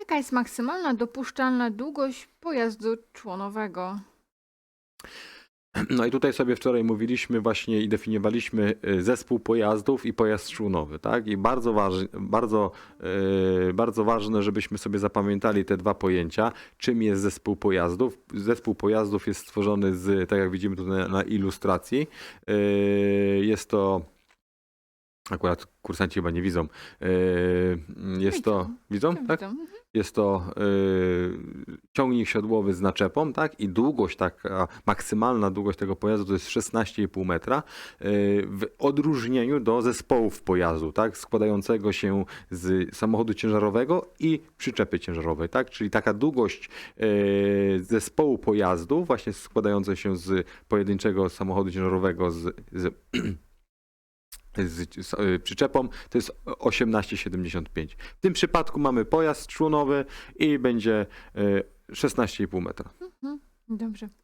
Jaka jest maksymalna dopuszczalna długość pojazdu członowego? No i tutaj sobie wczoraj mówiliśmy właśnie i definiowaliśmy y, zespół pojazdów i pojazd członowy, tak? I bardzo, waż, bardzo, y, bardzo ważne, żebyśmy sobie zapamiętali te dwa pojęcia. Czym jest zespół pojazdów? Zespół pojazdów jest stworzony z, tak jak widzimy tutaj na, na ilustracji, y, jest to Akurat kursanci chyba nie widzą. Y, Jest to. Widzą? Tak? Mhm. Jest to ciągnik siodłowy z naczepą, tak? I długość taka, maksymalna długość tego pojazdu to jest 16,5 metra. Y, w odróżnieniu do zespołów pojazdu, tak? Składającego się z samochodu ciężarowego i przyczepy ciężarowej, tak? Czyli taka długość y, zespołu pojazdu, właśnie składającej się z pojedynczego samochodu ciężarowego z, z z z, y, przyczepą to jest 18,75. W tym przypadku mamy pojazd członowy i będzie y, 16,5 metra. Mhm. Dobrze.